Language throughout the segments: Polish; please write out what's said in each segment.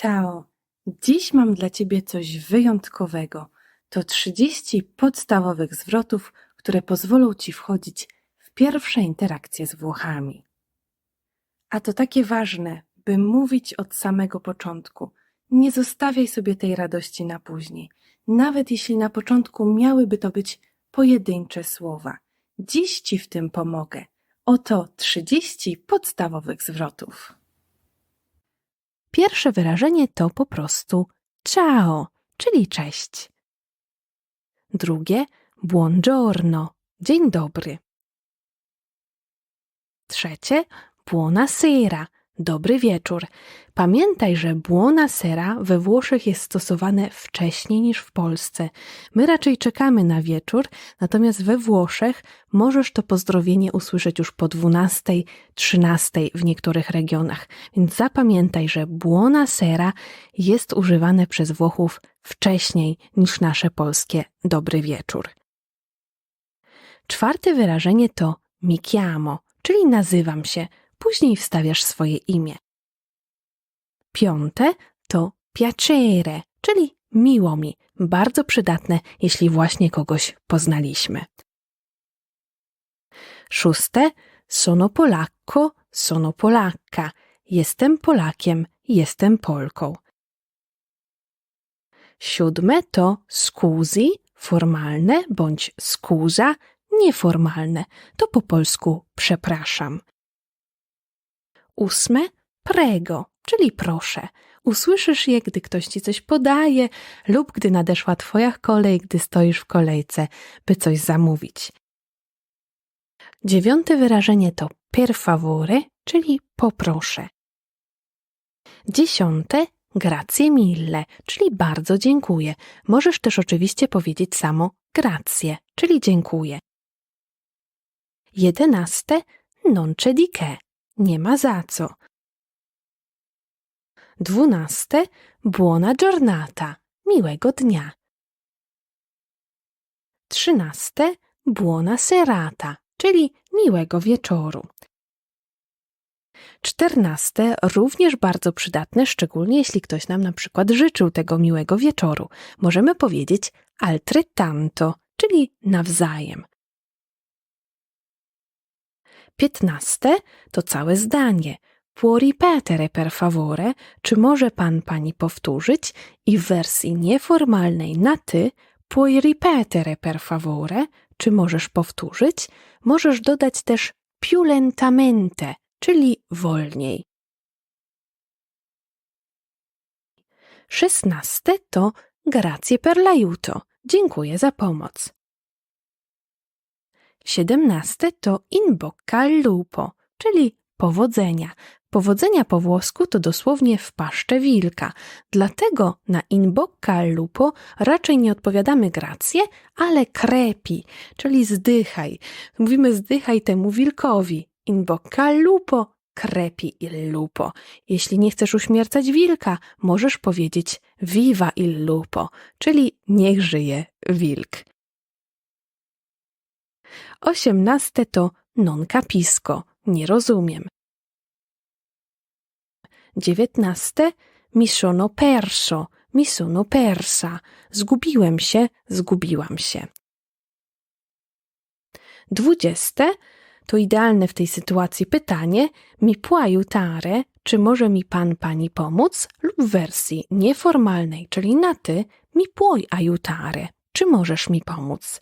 Ciao! Dziś mam dla Ciebie coś wyjątkowego. To 30 podstawowych zwrotów, które pozwolą Ci wchodzić w pierwsze interakcje z Włochami. A to takie ważne, by mówić od samego początku. Nie zostawiaj sobie tej radości na później, nawet jeśli na początku miałyby to być pojedyncze słowa. Dziś Ci w tym pomogę. Oto 30 podstawowych zwrotów. Pierwsze wyrażenie to po prostu ciao, czyli cześć. Drugie buongiorno, dzień dobry. Trzecie buonasera, dobry wieczór. Pamiętaj, że buonasera we Włoszech jest stosowane wcześniej niż w Polsce. My raczej czekamy na wieczór, natomiast we Włoszech możesz to pozdrowienie usłyszeć już po 12, 13 w niektórych regionach. Więc zapamiętaj, że buonasera jest używane przez Włochów wcześniej niż nasze polskie dobry wieczór. Czwarte wyrażenie to mi chiamo, czyli nazywam się. Później wstawiasz swoje imię. Piąte to piacere, czyli miło mi, bardzo przydatne, jeśli właśnie kogoś poznaliśmy. Szóste sono polacco, sono polacca. Jestem Polakiem, jestem Polką. Siódme to scusi, formalne, bądź scusa, nieformalne. To po polsku przepraszam. Ósme prego, czyli proszę. Usłyszysz je, gdy ktoś ci coś podaje lub gdy nadeszła twoja kolej, gdy stoisz w kolejce, by coś zamówić. Dziewiąte wyrażenie to per favore, czyli poproszę. Dziesiąte grazie mille, czyli bardzo dziękuję. Możesz też oczywiście powiedzieć samo grazie, czyli dziękuję. Jedenaste non c'è di che, nie ma za co. Dwunaste buona giornata, miłego dnia. Trzynaste buona serata, czyli miłego wieczoru. Czternaste również bardzo przydatne, szczególnie jeśli ktoś nam na przykład życzył tego miłego wieczoru. Możemy powiedzieć altrettanto, czyli nawzajem. Piętnaste to całe zdanie. Può ripetere per favore? Czy może pan pani powtórzyć? I w wersji nieformalnej na ty puoi ripetere per favore? Czy możesz powtórzyć? Możesz dodać też più lentamente, czyli wolniej. Szesnaste to grazie per l'aiuto. Dziękuję za pomoc. Siedemnaste to in bocca al lupo, czyli powodzenia. Powodzenia po włosku to dosłownie w paszczę wilka. Dlatego na in bocca al lupo raczej nie odpowiadamy grację, ale crepi, czyli zdychaj. Mówimy zdychaj temu wilkowi. In bocca al lupo, crepi il lupo. Jeśli nie chcesz uśmiercać wilka, możesz powiedzieć viva il lupo, czyli niech żyje wilk. Osiemnaste to non capisco, nie rozumiem. Dziewiętnaste mi sono perso, mi sono persa. Zgubiłem się, zgubiłam się. Dwudzieste to idealne w tej sytuacji pytanie mi può aiutare, czy może mi pan pani pomóc? Lub w wersji nieformalnej, czyli na ty, mi puoi aiutare, czy możesz mi pomóc?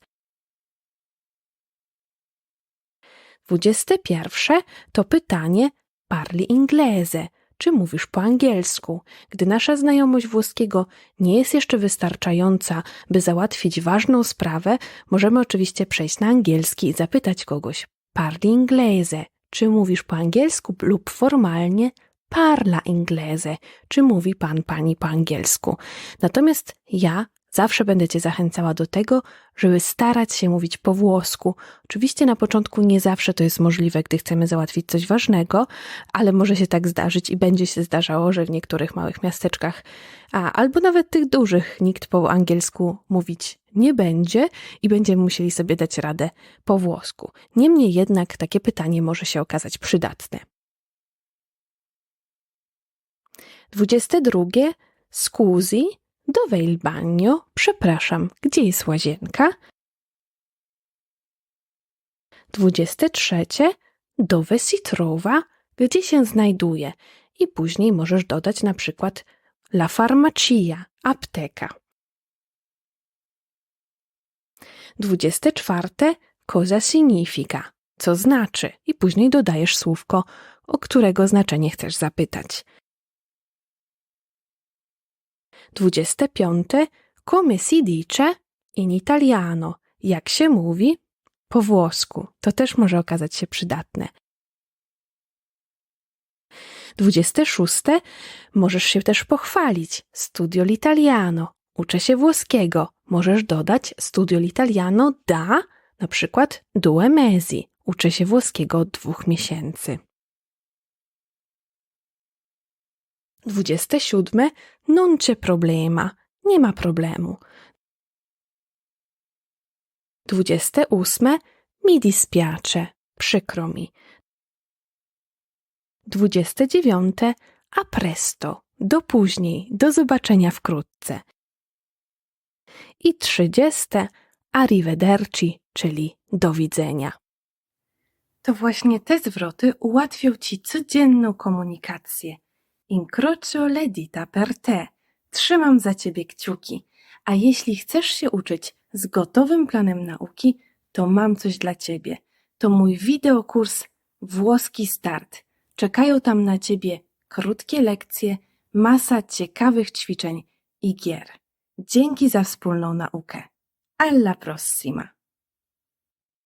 Dwudzieste pierwsze to pytanie parli inglese, czy mówisz po angielsku. Gdy nasza znajomość włoskiego nie jest jeszcze wystarczająca, by załatwić ważną sprawę, możemy oczywiście przejść na angielski i zapytać kogoś parli inglese, czy mówisz po angielsku lub formalnie parla inglese, czy mówi pan pani po angielsku. Natomiast ja Zawsze będę Cię zachęcała do tego, żeby starać się mówić po włosku. Oczywiście na początku nie zawsze to jest możliwe, gdy chcemy załatwić coś ważnego, ale może się tak zdarzyć i będzie się zdarzało, że w niektórych małych miasteczkach, a albo nawet tych dużych, nikt po angielsku mówić nie będzie i będziemy musieli sobie dać radę po włosku. Niemniej jednak takie pytanie może się okazać przydatne. 22. Scusi, dove il bagno? Przepraszam, gdzie jest łazienka? 23. Dove si trova? Gdzie się znajduje? I później możesz dodać na przykład la farmacia, apteka. 24. Cosa significa? Co znaczy? I później dodajesz słówko, o którego znaczenie chcesz zapytać. 25. Come si dice in italiano? Jak się mówi? Po włosku. To też może okazać się przydatne. 26. Możesz się też pochwalić. Studio l'italiano. Uczę się włoskiego. Możesz dodać studio l'italiano da, na przykład due mesi. Uczę się włoskiego od dwóch miesięcy. 27. Non c'è problema. Nie ma problemu. 28. Mi dispiace. Przykro mi. 29. A presto. Do później. Do zobaczenia wkrótce. I 30. Arrivederci, czyli do widzenia. To właśnie te zwroty ułatwią Ci codzienną komunikację. Incrocio le dita per te. Trzymam za Ciebie kciuki. A jeśli chcesz się uczyć z gotowym planem nauki, to mam coś dla Ciebie. To mój wideokurs Włoski Start. Czekają tam na Ciebie krótkie lekcje, masa ciekawych ćwiczeń i gier. Dzięki za wspólną naukę. Alla prossima!